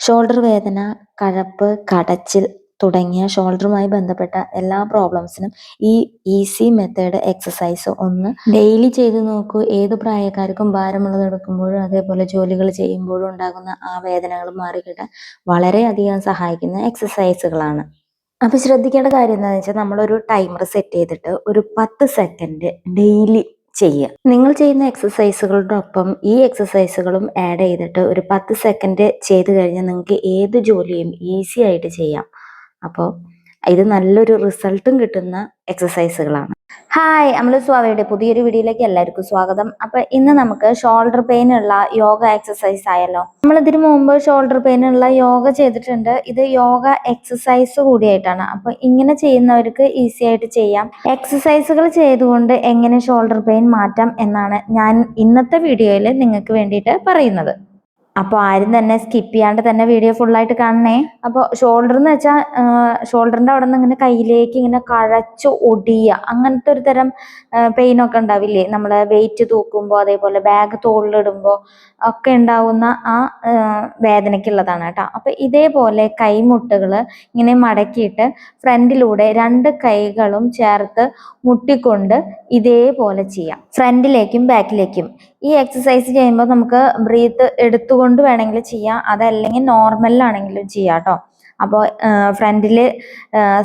Shoulder വേദന കഴപ്പ് കടച്ചിൽ തുടങ്ങിയ ഷോൾഡറുമായി ബന്ധപ്പെട്ട എല്ലാ പ്രോബ്ലംസിനും ഈ ഈസി മെത്തേഡ് എക്സസൈസ് ഒന്ന് ഡെയിലി ചെയ്ത് നോക്കൂ. ഏത് പ്രായക്കാർക്കും ഭാരമുള്ളത് എടുക്കുമ്പോഴും അതേപോലെ ജോലികൾ ചെയ്യുമ്പോഴും ഉണ്ടാകുന്ന ആ വേദനകൾ മാറിക്കിട്ടാൻ വളരെയധികം സഹായിക്കുന്ന എക്സസൈസുകളാണ് അപ്പൊ ശ്രദ്ധിക്കേണ്ട കാര്യം എന്താണെന്ന് വെച്ചാൽ നമ്മളൊരു ടൈമർ സെറ്റ് ചെയ്തിട്ട് ഒരു പത്ത് സെക്കൻഡ് ഡെയിലി ചെയ്യുക. നിങ്ങൾ ചെയ്യുന്ന എക്സസൈസുകളുടെ ഒപ്പം ഈ എക്സസൈസുകളും ആഡ് ചെയ്തിട്ട് ഒരു പത്ത് സെക്കൻഡ് ചെയ്ത് കഴിഞ്ഞാൽ നിങ്ങൾക്ക് ഏത് ജോലിയും ഈസി ആയിട്ട് ചെയ്യാം. അപ്പോൾ ഇത് നല്ലൊരു റിസൾട്ടും കിട്ടുന്ന എക്സസൈസുകളാണ് ഹായ് നമ്മൾ സ്വാവയുടെ പുതിയൊരു വീഡിയോയിലേക്ക് എല്ലാവർക്കും സ്വാഗതം. അപ്പൊ ഇന്ന് നമുക്ക് ഷോൾഡർ പെയിൻ ഉള്ള യോഗ എക്സസൈസ് ആയല്ലോ. നമ്മൾ ഇതിനു മുമ്പ് ഷോൾഡർ പെയിൻ ഉള്ള യോഗ ചെയ്തിട്ടുണ്ട്. ഇത് യോഗ എക്സസൈസ് കൂടിയായിട്ടാണ്. അപ്പൊ ഇങ്ങനെ ചെയ്യുന്നവർക്ക് ഈസി ആയിട്ട് ചെയ്യാം. എക്സസൈസുകൾ ചെയ്തുകൊണ്ട് എങ്ങനെ ഷോൾഡർ പെയിൻ മാറ്റാം എന്നാണ് ഞാൻ ഇന്നത്തെ വീഡിയോയിൽ നിങ്ങൾക്ക് വേണ്ടിയിട്ട് പറയുന്നത്. അപ്പോൾ ആരും തന്നെ സ്കിപ്പ് ചെയ്യാണ്ട് തന്നെ വീഡിയോ ഫുള്ളായിട്ട് കാണണേ. അപ്പോൾ ഷോൾഡർ എന്ന് വെച്ചാൽ ഷോൾഡറിന്റെ അവിടെ നിന്ന് ഇങ്ങനെ കയ്യിലേക്ക് ഇങ്ങനെ കഴച്ച് ഒടിയുക അങ്ങനത്തെ ഒരു തരം പെയിൻ ഒക്കെ ഉണ്ടാവില്ലേ? നമ്മൾ വെയിറ്റ് തൂക്കുമ്പോൾ അതേപോലെ ബാഗ് തോളിലിടുമ്പോൾ ഒക്കെ ഉണ്ടാവുന്ന ആ വേദനയ്ക്കുള്ളതാണ് കേട്ടോ. അപ്പോൾ ഇതേപോലെ കൈമുട്ടുകൾ ഇങ്ങനെ മടക്കിയിട്ട് ഫ്രണ്ടിലൂടെ രണ്ട് കൈകളും ചേർത്ത് മുട്ടിക്കൊണ്ട് ഇതേപോലെ ചെയ്യാം. ഫ്രണ്ടിലേക്കും ബാക്കിലേക്കും ഈ എക്സസൈസ് ചെയ്യുമ്പോൾ നമുക്ക് ബ്രീത്ത് എടുത്തുകൊണ്ട് വേണമെങ്കിൽ ചെയ്യാം. അതല്ലെങ്കിൽ നോർമലിലാണെങ്കിലും ചെയ്യാം കേട്ടോ അപ്പോൾ ഫ്രണ്ടിൽ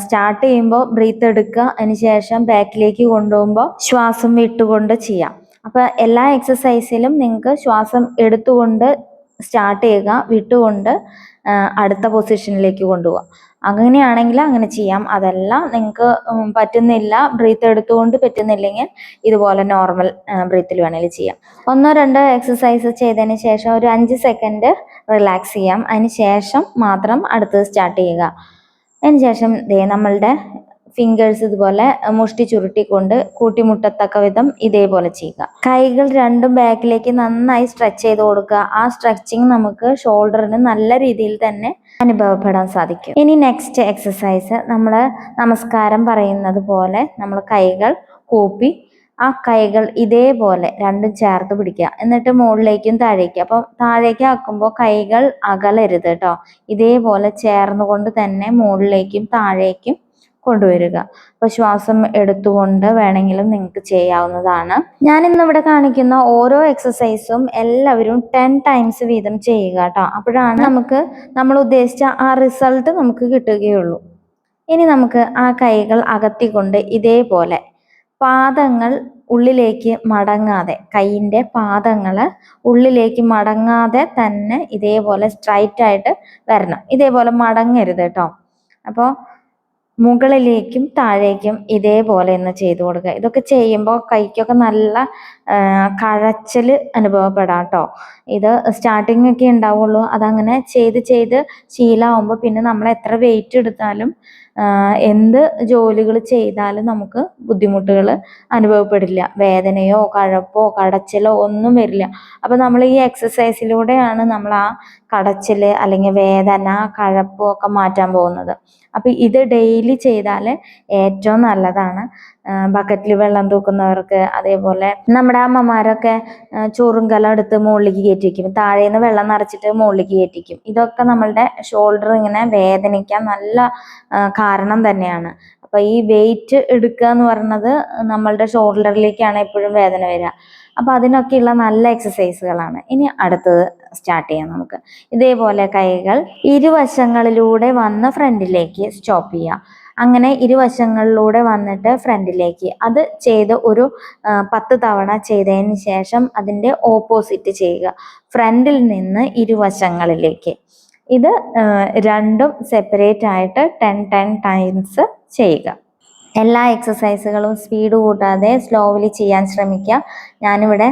സ്റ്റാർട്ട് ചെയ്യുമ്പോൾ ബ്രീത്ത് എടുക്കുക. അതിനുശേഷം ബാക്കിലേക്ക് കൊണ്ടുപോകുമ്പോൾ ശ്വാസം വിട്ടുകൊണ്ട് ചെയ്യാം. അപ്പോൾ എല്ലാ എക്സസൈസിലും നിങ്ങൾക്ക് ശ്വാസം എടുത്തുകൊണ്ട് സ്റ്റാർട്ട് ചെയ്യുക വിട്ടുകൊണ്ട് അടുത്ത പൊസിഷനിലേക്ക് കൊണ്ടുപോകാം അങ്ങനെയാണെങ്കിൽ അങ്ങനെ ചെയ്യാം. അതല്ല നിങ്ങൾക്ക് പറ്റുന്നില്ല. ബ്രീത്ത് എടുത്തുകൊണ്ട് പറ്റുന്നില്ലെങ്കിൽ ഇതുപോലെ നോർമൽ ബ്രീത്തിൽ വേണമെങ്കിൽ ചെയ്യാം. ഒന്നോ രണ്ടോ എക്സസൈസ് ചെയ്തതിന് ശേഷം ഒരു അഞ്ച് സെക്കൻഡ് റിലാക്സ് ചെയ്യാം. അതിന് ശേഷം മാത്രം അടുത്തത് സ്റ്റാർട്ട് ചെയ്യുക. അതിന് ശേഷം നമ്മളുടെ ഫിംഗേഴ്സ് ഇതുപോലെ മുഷ്ടി ചുരുട്ടിക്കൊണ്ട് കൂട്ടിമുട്ടത്തക്ക വിധം ഇതേപോലെ ചെയ്യുക. കൈകൾ രണ്ടും ബാക്കിലേക്ക് നന്നായി സ്ട്രെച്ച് ചെയ്ത് കൊടുക്കുക. ആ സ്ട്രെച്ചിങ് നമുക്ക് ഷോൾഡറിന് നല്ല രീതിയിൽ തന്നെ അനുഭവപ്പെടാൻ സാധിക്കും. ഇനി നെക്സ്റ്റ് എക്സസൈസ് നമ്മൾ നമസ്കാരം പറയുന്നത് പോലെ നമ്മൾ കൈകൾ കൂപ്പി ആ കൈകൾ ഇതേപോലെ രണ്ടും ചേർത്ത് പിടിക്കുക. എന്നിട്ട് മുകളിലേക്കും താഴേക്കും. അപ്പം താഴേക്ക് ആക്കുമ്പോൾ കൈകൾ അകലരുത് കേട്ടോ ഇതേപോലെ ചേർന്നുകൊണ്ട് തന്നെ മുകളിലേക്കും താഴേക്കും കൊണ്ടുവരിക. അപ്പൊ ശ്വാസം എടുത്തുകൊണ്ട് വേണമെങ്കിലും നിങ്ങൾക്ക് ചെയ്യാവുന്നതാണ്. ഞാൻ ഇന്നിവിടെ കാണിക്കുന്ന ഓരോ എക്സസൈസും എല്ലാവരും ടെൻ ടൈംസ് വീതം ചെയ്യുക കേട്ടോ. അപ്പോഴാണ് നമുക്ക് നമ്മൾ ഉദ്ദേശിച്ച ആ റിസൾട്ട് നമുക്ക് കിട്ടുകയുള്ളൂ. ഇനി നമുക്ക് ആ കൈകൾ അകത്തിക്കൊണ്ട് ഇതേപോലെ പാദങ്ങൾ ഉള്ളിലേക്ക് മടങ്ങാതെ കൈയിന്റെ പാദങ്ങൾ ഉള്ളിലേക്ക് മടങ്ങാതെ തന്നെ ഇതേപോലെ സ്ട്രൈറ്റ് ആയിട്ട് വരണം. ഇതേപോലെ മടങ്ങരുത് കേട്ടോ. അപ്പോൾ മുകളിലേക്കും താഴേക്കും ഇതേപോലെ ഒന്ന് ചെയ്തു കൊടുക്കുക. ഇതൊക്കെ ചെയ്യുമ്പോൾ കൈക്കൊക്കെ നല്ല കഴച്ചൽ അനുഭവപ്പെടാം കേട്ടോ ഇത് സ്റ്റാർട്ടിങ് ഒക്കെ ഉണ്ടാവുള്ളൂ. അതങ്ങനെ ചെയ്ത് ചെയ്ത് ശീലമാകുമ്പോൾ പിന്നെ നമ്മൾ എത്ര വെയിറ്റ് എടുത്താലും എന്ത് ജോലികൾ ചെയ്താലും നമുക്ക് ബുദ്ധിമുട്ടുകൾ അനുഭവപ്പെടില്ല. വേദനയോ കഴപ്പോ കടച്ചിലോ ഒന്നും വരില്ല. അപ്പോൾ നമ്മൾ ഈ എക്സസൈസിലൂടെയാണ് നമ്മൾ ആ കടച്ചിൽ അല്ലെങ്കിൽ വേദന കഴപ്പോ ഒക്കെ മാറ്റാൻ പോകുന്നത്. അപ്പോൾ ഇത് ഡെയിലി ചെയ്താൽ ഏറ്റവും നല്ലതാണ്. ബക്കറ്റിൽ വെള്ളം തൂക്കുന്നവർക്ക് അതേപോലെ നമ്മുടെ അമ്മമാരൊക്കെ ചോറും കലം എടുത്ത് മുകളിലേക്ക് കയറ്റി താഴേന്ന് വെള്ളം നിറച്ചിട്ട് മുകളിലേക്ക് കയറ്റിക്കും ഇതൊക്കെ നമ്മളുടെ ഷോൾഡർ ഇങ്ങനെ വേദനിക്കാൻ നല്ല കാരണം തന്നെയാണ്. അപ്പൊ ഈ വെയിറ്റ് എടുക്കുക എന്ന് പറയുന്നത് നമ്മളുടെ ഷോൾഡറിലേക്കാണ് എപ്പോഴും വേദന വരിക. അപ്പൊ അതിനൊക്കെയുള്ള നല്ല എക്സസൈസുകളാണ് ഇനി അടുത്തത് സ്റ്റാർട്ട് ചെയ്യാം നമുക്ക്. ഇതേപോലെ കൈകൾ ഇരുവശങ്ങളിലൂടെ വന്ന് ഫ്രണ്ടിലേക്ക് സ്റ്റോപ്പ് ചെയ്യുക. അങ്ങനെ ഇരുവശങ്ങളിലൂടെ വന്നിട്ട് ഫ്രണ്ടിലേക്ക്. അത് ചെയ്ത് ഒരു പത്ത് തവണ ചെയ്തതിന് ശേഷം അതിന്റെ ഓപ്പോസിറ്റ് ചെയ്യുക. ഫ്രണ്ടിൽ നിന്ന് ഇരുവശങ്ങളിലേക്ക്. ഇത് രണ്ടും സെപ്പറേറ്റ് ആയിട്ട് ടെൻ ടെൻ ടൈംസ് ചെയ്യുക. എല്ലാ എക്സസൈസുകളും സ്പീഡ് കൂട്ടാതെ സ്ലോവിലി ചെയ്യാൻ ശ്രമിക്കുക. ഞാനിവിടെ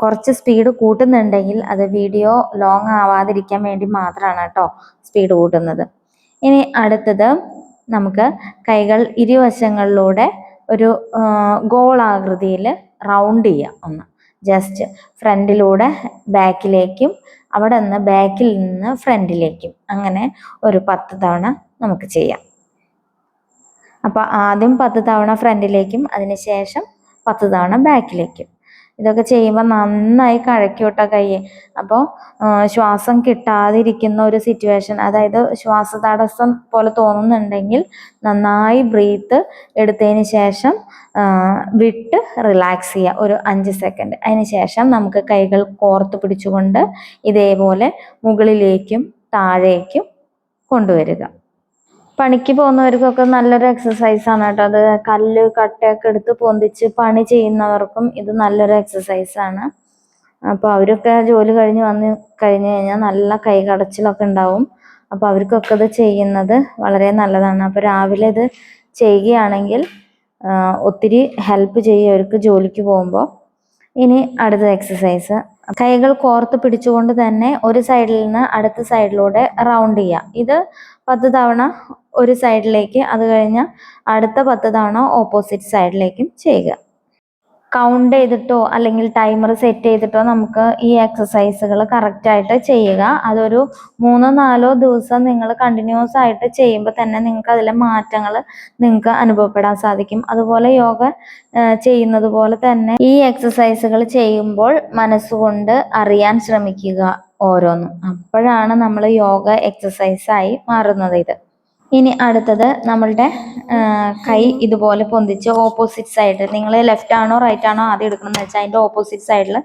കുറച്ച് സ്പീഡ് കൂട്ടുന്നുണ്ടെങ്കിൽ അത് വീഡിയോ ലോങ് ആവാതിരിക്കാൻ വേണ്ടി മാത്രമാണ് കേട്ടോ സ്പീഡ് കൂട്ടുന്നത്. ഇനി അടുത്തത് നമുക്ക് കൈകൾ ഇരുവശങ്ങളിലൂടെ ഒരു ഗോളാകൃതിയിൽ റൗണ്ട് ചെയ്യാം ഒന്ന്. ജസ്റ്റ് ഫ്രണ്ടിലൂടെ ബാക്കിലേക്കും അവിടെ നിന്ന് ബാക്കിൽ നിന്ന് ഫ്രണ്ടിലേക്കും. അങ്ങനെ ഒരു പത്ത് തവണ നമുക്ക് ചെയ്യാം. അപ്പോൾ ആദ്യം പത്ത് തവണ ഫ്രണ്ടിലേക്കും അതിനുശേഷം പത്ത് തവണ ബാക്കിലേക്കും. ഇതൊക്കെ ചെയ്യുമ്പോൾ നന്നായി കഴക്കി വിട്ടാൽ കൈ അപ്പോൾ ശ്വാസം കിട്ടാതിരിക്കുന്ന ഒരു സിറ്റുവേഷൻ അതായത് ശ്വാസ തടസ്സം പോലെ തോന്നുന്നുണ്ടെങ്കിൽ നന്നായി ബ്രീത്ത് എടുത്തതിന് ശേഷം വിട്ട് റിലാക്സ് ചെയ്യുക ഒരു അഞ്ച് സെക്കൻഡ് അതിന് ശേഷം നമുക്ക് കൈകൾ കോർത്ത് പിടിച്ചുകൊണ്ട് ഇതേപോലെ മുകളിലേക്കും താഴേക്കും കൊണ്ടുവരിക. പണിക്ക് പോകുന്നവർക്കൊക്കെ നല്ലൊരു എക്സസൈസ് ആണ് കേട്ടോ. അത് കല്ല് കട്ടയൊക്കെ എടുത്ത് പൊന്തിച്ച് പണി ചെയ്യുന്നവർക്കും ഇത് നല്ലൊരു എക്സസൈസ് ആണ്. അപ്പോൾ അവരൊക്കെ ജോലി കഴിഞ്ഞ് വന്ന് കഴിഞ്ഞു കഴിഞ്ഞാൽ നല്ല കൈ കടച്ചിലൊക്കെ ഉണ്ടാവും. അപ്പോൾ അവർക്കൊക്കെ ഇത് ചെയ്യുന്നത് വളരെ നല്ലതാണ്. അപ്പോൾ രാവിലെ ഇത് ചെയ്യുകയാണെങ്കിൽ ഒത്തിരി ഹെൽപ്പ് ചെയ്യും അവർക്ക് ജോലിക്ക് പോകുമ്പോൾ ഇനി അടുത്ത എക്സസൈസ് കൈകൾ കോർത്ത് പിടിച്ചുകൊണ്ട് തന്നെ ഒരു സൈഡിൽ നിന്ന് അടുത്ത സൈഡിലൂടെ റൗണ്ട് ചെയ്യുക ഇത് പത്ത് തവണ ഒരു സൈഡിലേക്ക് അത് കഴിഞ്ഞ് അടുത്ത പത്ത് തവണ ഓപ്പോസിറ്റ് സൈഡിലേക്കും ചെയ്യുക. കൗണ്ട് ചെയ്തിട്ടോ അല്ലെങ്കിൽ ടൈമർ സെറ്റ് ചെയ്തിട്ടോ നമുക്ക് ഈ എക്സസൈസുകൾ കറക്റ്റായിട്ട് ചെയ്യുക. അതൊരു മൂന്നോ നാലോ ദിവസം നിങ്ങൾ കണ്ടിന്യൂസ് ആയിട്ട് ചെയ്യുമ്പോൾ തന്നെ നിങ്ങൾക്ക് അതിലെ മാറ്റങ്ങൾ നിങ്ങൾക്ക് അനുഭവപ്പെടാൻ സാധിക്കും. അതുപോലെ യോഗ ചെയ്യുന്നത് പോലെ തന്നെ ഈ എക്സസൈസുകൾ ചെയ്യുമ്പോൾ മനസ്സുകൊണ്ട് അറിയാൻ ശ്രമിക്കുക ഓരോന്നും. അപ്പോഴാണ് നമ്മൾ യോഗ എക്സസൈസായി മാറുന്നത് ഇത്. ഇനി അടുത്തത് നമ്മളുടെ കൈ ഇതുപോലെ പൊന്തിച്ച് ഓപ്പോസിറ്റ് സൈഡ് നിങ്ങൾ ലെഫ്റ്റ് ആണോ റൈറ്റ് ആണോ ആദ്യം എടുക്കണമെന്ന് വെച്ചാൽ അതിന്റെ ഓപ്പോസിറ്റ് സൈഡിൽ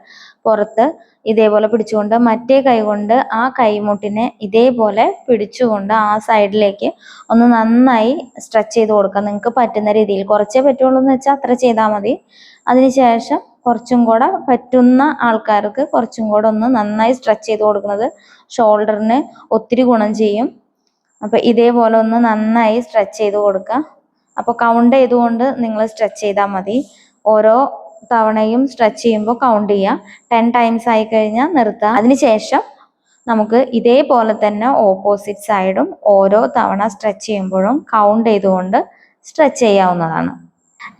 പുറത്ത് ഇതേപോലെ പിടിച്ചുകൊണ്ട് മറ്റേ കൈ കൊണ്ട് ആ കൈമുട്ടിനെ ഇതേപോലെ പിടിച്ചുകൊണ്ട് ആ സൈഡിലേക്ക് ഒന്ന് നന്നായി സ്ട്രെച്ച് ചെയ്ത് കൊടുക്കുക നിങ്ങൾക്ക് പറ്റുന്ന രീതിയിൽ. കുറച്ചേ പറ്റുള്ളൂ എന്ന് വെച്ചാൽ അത്ര ചെയ്താൽ മതി. അതിനുശേഷം കുറച്ചും കൂടെ പറ്റുന്ന ആൾക്കാർക്ക് കുറച്ചും കൂടെ ഒന്ന് നന്നായി സ്ട്രെച്ച് ചെയ്ത് കൊടുക്കുന്നത് ഷോൾഡറിന് ഒത്തിരി ഗുണം ചെയ്യും. അപ്പൊ ഇതേപോലെ ഒന്ന് നന്നായി സ്ട്രെച്ച് ചെയ്ത് കൊടുക്കുക അപ്പോൾ കൗണ്ട് ചെയ്തുകൊണ്ട് നിങ്ങൾ സ്ട്രെച്ച് ചെയ്താൽ മതി. ഓരോ തവണയും സ്ട്രെച്ച് ചെയ്യുമ്പോൾ കൗണ്ട് ചെയ്യുക ടെൻ ടൈംസ് ആയി കഴിഞ്ഞാൽ നിർത്തുക അതിനുശേഷം നമുക്ക് ഇതേപോലെ തന്നെ ഓപ്പോസിറ്റ് സൈഡും ഓരോ തവണ സ്ട്രെച്ച് ചെയ്യുമ്പോഴും കൗണ്ട് ചെയ്തുകൊണ്ട് സ്ട്രെച്ച് ചെയ്യാവുന്നതാണ്.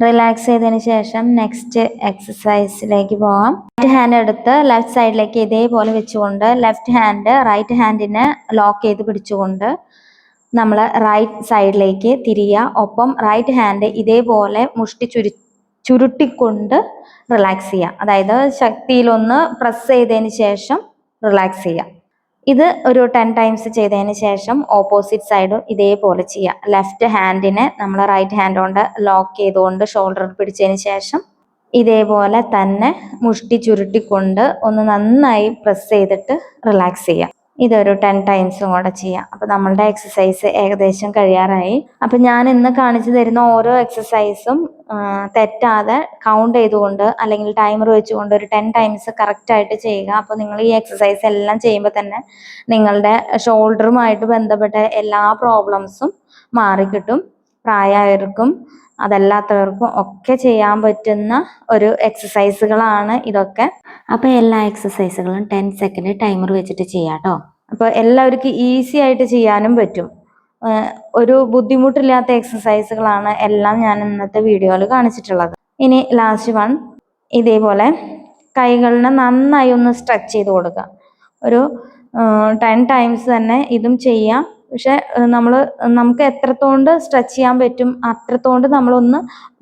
റിലാക്സ് ചെയ്തതിന് ശേഷം നെക്സ്റ്റ് എക്സസൈസിലേക്ക് പോകാം റൈറ്റ് ഹാൻഡ് എടുത്ത് ലെഫ്റ്റ് സൈഡിലേക്ക് ഇതേപോലെ വെച്ചുകൊണ്ട് ലെഫ്റ്റ് ഹാൻഡ് റൈറ്റ് ഹാൻഡിനെ ലോക്ക് ചെയ്ത് പിടിച്ചുകൊണ്ട് നമ്മൾ റൈറ്റ് സൈഡിലേക്ക് തിരിയുക ഒപ്പം റൈറ്റ് ഹാൻഡ് ഇതേപോലെ മുഷ്ടി ചുരു ചുരുട്ടിക്കൊണ്ട് റിലാക്സ് ചെയ്യുക അതായത് ശക്തിയിലൊന്ന് പ്രസ് ചെയ്തതിന് ശേഷം റിലാക്സ് ചെയ്യുക ഇത് ഒരു ടെൻ ടൈംസ് ചെയ്തതിന് ശേഷം ഓപ്പോസിറ്റ് സൈഡും ഇതേപോലെ ചെയ്യുക ലെഫ്റ്റ് ഹാൻഡിനെ നമ്മൾ റൈറ്റ് ഹാൻഡ് കൊണ്ട് ലോക്ക് ചെയ്തുകൊണ്ട് ഷോൾഡർ പിടിച്ചതിന് ശേഷം ഇതേപോലെ തന്നെ മുഷ്ടി ചുരുട്ടിക്കൊണ്ട് ഒന്ന് നന്നായി പ്രസ് ചെയ്തിട്ട് റിലാക്സ് ചെയ്യുക ഇതൊരു ടെൻ ടൈംസും കൂടെ ചെയ്യാം. അപ്പൊ നമ്മളുടെ എക്സസൈസ് ഏകദേശം കഴിയാറായി. അപ്പൊ ഞാൻ ഇന്ന് കാണിച്ചു തരുന്ന ഓരോ എക്സസൈസും തെറ്റാതെ കൗണ്ട് ചെയ്തുകൊണ്ട് അല്ലെങ്കിൽ ടൈമർ വെച്ചുകൊണ്ട് ഒരു ടെൻ ടൈംസ് കറക്റ്റ് ആയിട്ട് ചെയ്യുക. അപ്പോൾ നിങ്ങൾ ഈ എക്സസൈസ് എല്ലാം ചെയ്യുമ്പോൾ തന്നെ നിങ്ങളുടെ ഷോൾഡറുമായിട്ട് ബന്ധപ്പെട്ട എല്ലാ പ്രോബ്ലംസും മാറിക്കിട്ടും. പ്രായമായവർക്കും അതല്ലാത്തവർക്കും ഒക്കെ ചെയ്യാൻ പറ്റുന്ന ഒരു എക്സസൈസുകളാണ് ഇതൊക്കെ. അപ്പോൾ എല്ലാ എക്സസൈസുകളും ടെൻ സെക്കൻഡ് ടൈമർ വെച്ചിട്ട് ചെയ്യാം കേട്ടോ അപ്പോൾ എല്ലാവർക്കും ഈസി ആയിട്ട് ചെയ്യാനും പറ്റും. ഒരു ബുദ്ധിമുട്ടില്ലാത്ത എക്സസൈസുകളാണ് എല്ലാം ഞാൻ ഇന്നത്തെ വീഡിയോയിൽ കാണിച്ചിട്ടുള്ളത്. ഇനി ലാസ്റ്റ് വൺ ഇതേപോലെ കൈകളിനെ നന്നായി ഒന്ന് സ്ട്രെച്ച് ചെയ്ത് കൊടുക്കുക. ഒരു ടെൻ ടൈംസ് തന്നെ ഇതും ചെയ്യാം. പക്ഷെ നമ്മൾ നമുക്ക് എത്രത്തോണ്ട് സ്ട്രെച്ച് ചെയ്യാൻ പറ്റും അത്രത്തോണ്ട് നമ്മളൊന്ന്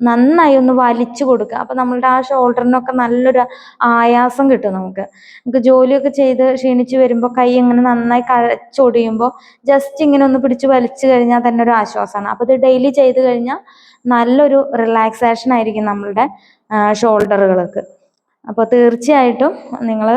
നന്നായി ഒന്ന് വലിച്ചു കൊടുക്കുക. അപ്പം നമ്മളുടെ ആ ഷോൾഡറിനൊക്കെ നല്ലൊരു ആയാസം കിട്ടും നമുക്ക്. നമുക്ക് ജോലിയൊക്കെ ചെയ്ത് ക്ഷീണിച്ച് വരുമ്പോൾ കൈ ഇങ്ങനെ നന്നായി കഴച്ചൊടിയുമ്പോൾ ജസ്റ്റ് ഇങ്ങനെ ഒന്ന് പിടിച്ച് വലിച്ചു കഴിഞ്ഞാൽ തന്നെ ഒരു ആശ്വാസമാണ്. അപ്പോൾ ഇത് ഡെയിലി ചെയ്ത് കഴിഞ്ഞാൽ നല്ലൊരു റിലാക്സേഷൻ ആയിരിക്കും നമ്മളുടെ ഷോൾഡറുകൾക്ക് അപ്പോൾ തീർച്ചയായിട്ടും നിങ്ങൾ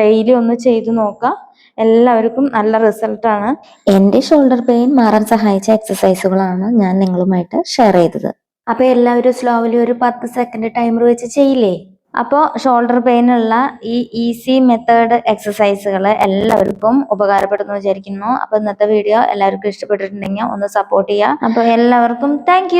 ഡെയിലി ഒന്ന് ചെയ്ത് നോക്കുക. എല്ലാവർക്കും നല്ല റിസൾട്ടാണ് എന്റെ ഷോൾഡർ പെയിൻ മാറാൻ സഹായിച്ച എക്സസൈസുകളാണ് ഞാൻ നിങ്ങളുമായിട്ട് ഷെയർ ചെയ്തത്. അപ്പോൾ എല്ലാവരും സ്ലോവിലി ഒരു പത്ത് സെക്കൻഡ് ടൈമർ വെച്ച് ചെയ്യില്ലേ? അപ്പോൾ ഷോൾഡർ പെയിനുള്ള ഉള്ള ഈ ഈസി മെത്തേഡ് എക്സസൈസുകൾ എല്ലാവർക്കും ഉപകാരപ്പെടുന്നു വിചാരിക്കുന്നു. അപ്പോൾ ഇന്നത്തെ വീഡിയോ എല്ലാവർക്കും ഇഷ്ടപ്പെട്ടിട്ടുണ്ടെങ്കിൽ ഒന്ന് സപ്പോർട്ട് ചെയ്യുക. അപ്പോൾ എല്ലാവർക്കും താങ്ക്